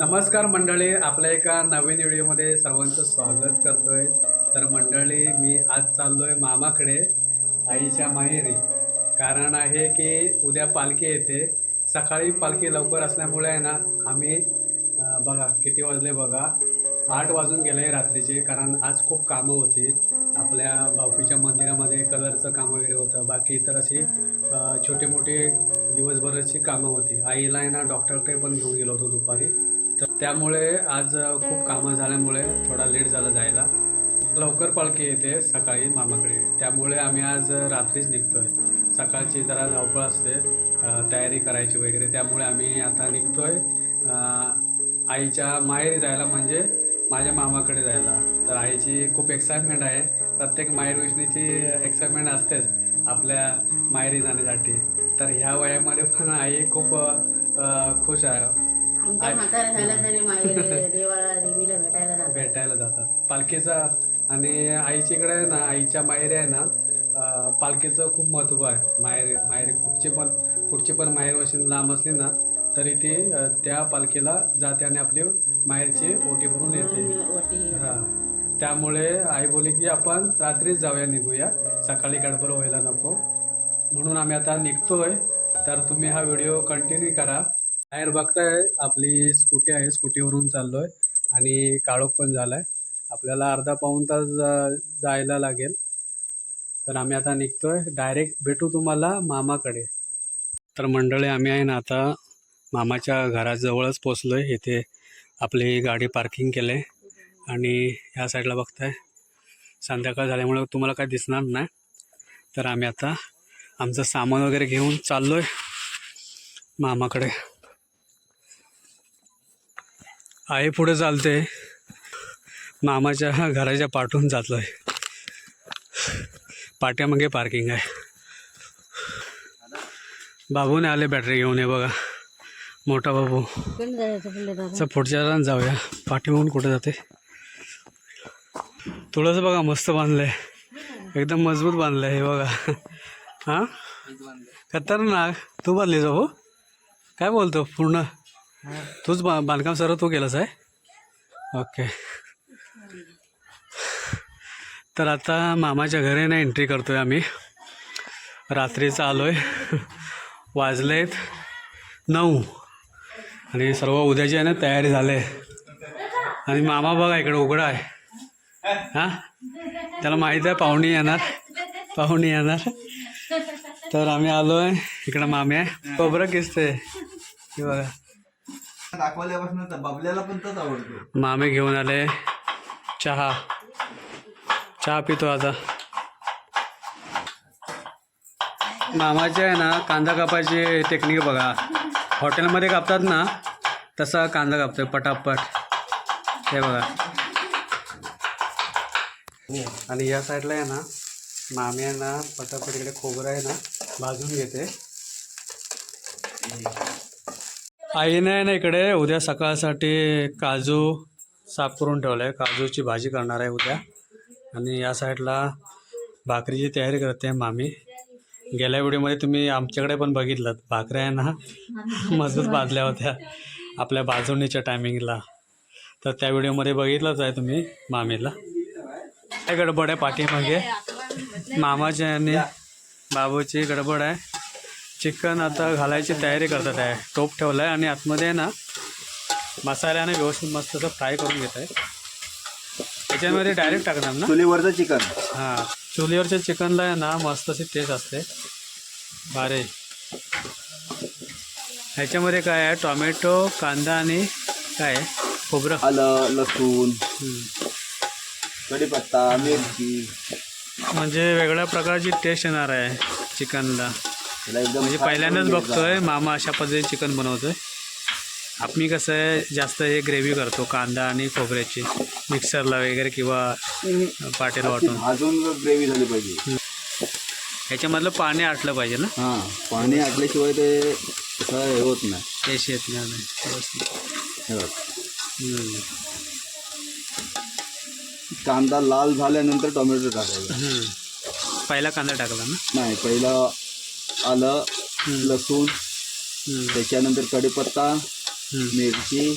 नमस्कार मंडळी आपल्या एका नवीन व्हिडिओमध्ये सर्वांचं स्वागत करतोय. तर मंडळी मी आज चाललोय मामाकडे आईच्या माहेरी. कारण आहे की उद्या पालखी येते. सकाळी पालखी लवकर असल्यामुळे आहे ना आम्ही बघा किती वाजले बघा? आठ वाजून गेले रात्रीचे कारण आज खूप कामं होती. आपल्या भाऊकीच्या मंदिरामध्ये कलरचं काम वगैरे होतं. बाकी इतर अशी छोटे मोठे मोठी दिवसभराची कामं होती. आईला आहे ना डॉक्टरकडे पण घेऊन गेलो होतो दुपारी. तर त्यामुळे आज खूप कामं झाल्यामुळे थोडा लेट झाला जायला. लवकर पालखी येते सकाळी मामाकडे. त्यामुळे आम्ही आज रात्रीच निघतोय. सकाळची जरा धावपळ असते तयारी करायची वगैरे. त्यामुळे आम्ही आता निघतोय आईच्या माहेरी जायला म्हणजे माझ्या मामाकडे जायला. तर आईची खूप एक्साइटमेंट आहे. प्रत्येक माहेर विष्णूची एक्साइटमेंट असतेच आपल्या माहेरी जाण्यासाठी. तर ह्या वयामध्ये पण आई खूप खुश आहे. आमच्या आई- म्हातारा झालं तरी माहेरी देवाला देवीला भेटायला जातात. भेटायला जातात. पालखीचा आणि आईच्या इकडे आहे ना आईच्या माहेरी आहे ना अं, पालखीचं खूप महत्त्व आहे. माहेर माहेरी कुठची पण कुठची पण माहेर वशीन लांब असली ना तरी ती अं, त्या पालखीला जाते आणि आपली माहेरची ओटी भरून येते. हा. त्यामुळे आई बोली की आपण रात्रीच जाऊया निघूया. सकाळी गडबड व्हायला नको. म्हणून आम्ही आता निघतोय. तर तुम्ही हा व्हिडिओ कंटिन्यू करा. बाहेर बघताय आपली स्कूटी आहे स्कूटीवरून चाललोय आणि काळोख पण झालाय. आपल्याला अर्धा पाऊण तास जा- जायला लागेल. तर आम्ही आता निघतोय. डायरेक्ट भेटू तुम्हाला मामाकडे. तर मंडळी आम्ही आहे ना आता मामाच्या घराजवळच पोचलोय इथे आपली गाडी पार्किंग केले आणि ह्या साईडला बघताय. संध्याकाळ झाल्यामुळे तुम्हाला काय दिसणार नाही. तर आम्ही आता आमचं सामान वगैरे घेऊन चाललोय मामाकडे. आई पुढे चालते. मामाच्या घराच्या पाठून आहे पाट्यामागे पार्किंग आहे. बाबूने आले बॅटरी घेऊन ये बघा. मोठा बाबू. चल पुढच्या रान जाऊया. पाठीमागून कुठे जाते? थोडंसं बघा मस्त बांधलंय. एकदम मजबूत बांधलंय हे बघा. हां? खतरनाक. तू बांधलीस हो काय बोलतो? पूर्ण तूच बा बांधकाम सर्व तू केलंस आहे? ओके तर आता मामाच्या घरी ना एंट्री करतोय आम्ही. रात्रीचं वाजले वाजलेत नऊ. आणि सर्व उद्याची आहे ना तयारी झाले आणि मामा बघा इकडे उघडा आहे. हां? त्याला माहीत आहे पाहुणी येणार. पाहुणी येणार. तर आम्ही आलो आहे इकडं मामी आहे. खोबरं किसते बघा. दाखवल्यापासून तर बबल्याला पण तोच आवडतो. मामे घेऊन आले. चहा. चहा पितो आता. मामाचे आहे ना कांदा कापायची टेक्निक बघा. हॉटेलमध्ये कापतात ना तसा कांदा कापतोय पटापट. हे बघा. आणि या साईडला आहे ना मामी आहे ना पटापट इकडे खोबरं आहे ना भाजून घेते. आईने आहे ना इकडे. उद्या सकाळसाठी काजू साफ करून ठेवलं आहे काजूची भाजी करणार आहे उद्या. आणि या साईडला भाकरीची तयारी करते मामी. गेल्या व्हिडिओमध्ये तुम्ही आमच्याकडे पण बघितलं. भाकऱ्या आहे ना मजबूत भाजल्या होत्या आपल्या भाजवणीच्या टायमिंगला तर त्या व्हिडिओमध्ये बघितलंच आहे तुम्ही मामीला. काय गडबड आहे पाठीमागे? मामाची आणि बाबूची गडबड आहे. चिकन आता घालायची तयारी करतात आहे. टोप ठेवला आहे आणि आतमध्ये आहे ना मसाल्याने व्यवस्थित मस्त असं फ्राय करून घेत आहे. त्याच्यामध्ये डायरेक्ट टाकणार ना? चुलीवरचं चिकन. हां. चुलीवरच्या चिकनला आहे ना मस्त अशी टेस्ट असते. भारी ह्याच्यामध्ये काय आहे? टॉमॅटो कांदा आणि काय? आहे? खोबरं. आलं लसूण. कढीपत्ता मिरची. म्हणजे वेगळ्या प्रकारची टेस्ट येणार आहे चिकनला. एकदम म्हणजे पहिल्यांदाच. बघतोय मामा अशा पद्धतीने चिकन बनवतोय. आम्ही कसं आहे जास्त हे ग्रेव्ही करतो कांदा आणि खोबऱ्याची मिक्सरला वगैरे किंवा पाटेला वाटून. भाजून ग्रेव्ही झाली पाहिजे. ह्याच्यामधलं पाणी आटलं पाहिजे ना? हां पाणी आटल्याशिवाय ते हे होत नाही. टेस्ट येत नाही. कांदा लाल झाल्यानंतर टोमॅटो टाकायचा. पहिला कांदा टाकला ना? नाही पहिलं आलं. लसूण. त्याच्यानंतर कढीपत्ता. मिरची.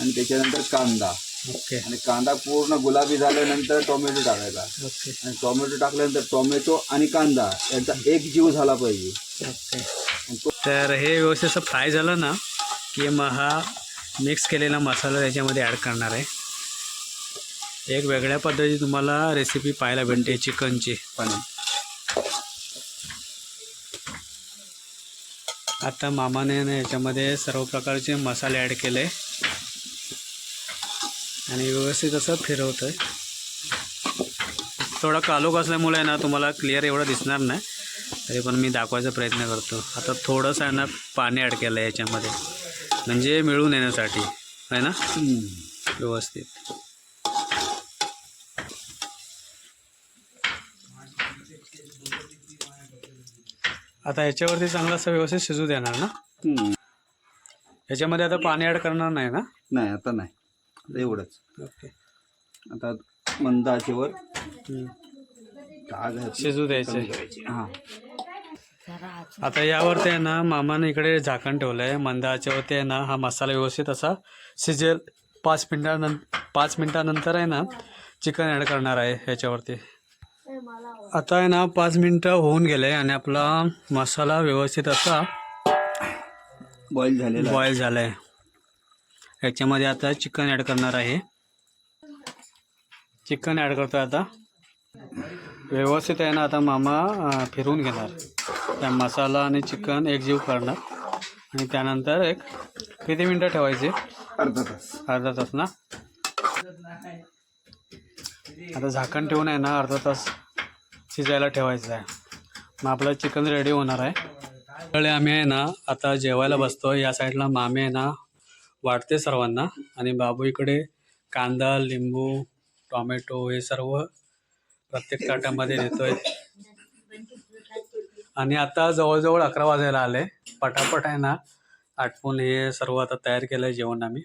आणि त्याच्यानंतर कांदा. ओके. आणि कांदा पूर्ण गुलाबी झाल्यानंतर टोमॅटो टाकायचा. ओके. आणि टोमॅटो टाकल्यानंतर टोमॅटो आणि कांदा यांचा एक जीव झाला पाहिजे. ओके. तर हे व्यवस्थित असं फ्राय झालं ना की मग हा मिक्स केलेला मसाला त्याच्यामध्ये ॲड करणार आहे. एक वेगळ्या पद्धतीची तुम्हाला रेसिपी पाहायला भेटते चिकनची. पण आता मामाने ना याच्यामध्ये सर्व प्रकारचे मसाले ॲड केले. आणि व्यवस्थित असं फिरवतं आहे थोडा कालोख असल्यामुळे ना तुम्हाला क्लिअर एवढं दिसणार नाही. तरी पण मी दाखवायचा प्रयत्न करतो. आता थोडंसं आहे ना पाणी ॲड केलं आहे याच्यामध्ये. म्हणजे मिळून येण्यासाठी. आहे ना? व्यवस्थित. आता याच्यावरती चांगलं असं व्यवस्थित शिजू देणार ना? हम्म. याच्यामध्ये आता पाणी ॲड करणार नाही ना? नाही आता नाही. आता एवढंच. ओके. आता मंद आचेवर डाग शिजू द्यायचे. हां. आता यावरती आहे ना मामाने इकडे झाकण ठेवलं आहे मंदाच्यावरती आहे ना हा मसाला व्यवस्थित असा शिजेल. पाच मिनटानंतर पाच मिनटानंतर आहे ना चिकन ॲड करणार आहे ह्याच्यावरती आता आहे ना पाच मिनटं होऊन गेले आणि आपला मसाला व्यवस्थित असा बॉईल झालेला. बॉईल झाला आहे ह्याच्यामध्ये आता चिकन ॲड करणार आहे. चिकन ॲड करतो आता. व्यवस्थित आहे ना आता मामा अं, फिरवून घेणार. त्या मसाला आणि चिकन एकजीव करणार. आणि त्यानंतर एक किती मिनटं ठेवायचे? अर्धा तास. अर्धा तास ना? आता झाकण ठेवून आहे ना अर्धा तास शिजायला ठेवायचं आहे. मग आपलं चिकन रेडी होणार आहे. त्यावेळी आम्ही आहे ना आता जेवायला बसतो या साईडला मामे आहे ना वाटते सर्वांना. आणि बाबू इकडे कांदा लिंबू टॉमॅटो हे सर्व प्रत्येक ताटामध्ये देतोय. आणि आता जवळजवळ अकरा वाजायला आले. पटापट आहे ना आटपून हे सर्व आता तयार केलं आहे जेवण आम्ही.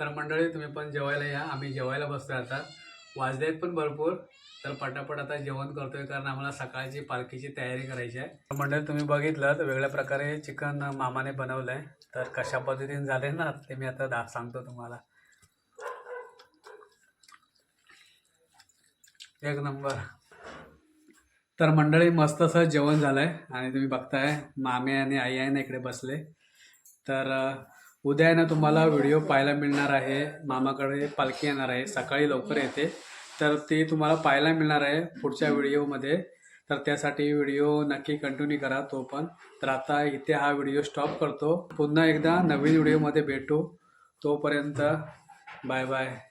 तर मंडळी तुम्ही पण जेवायला या. आम्ही जेवायला बसतोय आता. वाजलेत पण भरपूर. तर पटापट आता जेवण करतोय कारण आम्हाला सकाळची पालखीची तयारी करायची आहे. तर मंडळी तुम्ही बघितलं तर वेगळ्या प्रकारे चिकन मामाने बनवलं आहे तर कशा पद्धतीने झाले ना ते मी आता दा सांगतो तुम्हाला. एक नंबर. तर मंडळी मस्त असं जेवण झालं आहे आणि तुम्ही बघताय मामे आणि आई आहे ना इकडे बसले. तर उद्या ना तुम्हाला व्हिडिओ पाहायला मिळणार आहे. मामाकडे पालखी येणार आहे. सकाळी लवकर येते. तर ते तुम्हाला पाहायला मिळणार आहे पुढच्या व्हिडिओमध्ये. तर त्यासाठी व्हिडिओ नक्की कंटिन्यू करा तो पण. तर आता इथे हा व्हिडिओ स्टॉप करतो. पुन्हा एकदा नवीन व्हिडिओमध्ये भेटू. तोपर्यंत बाय बाय.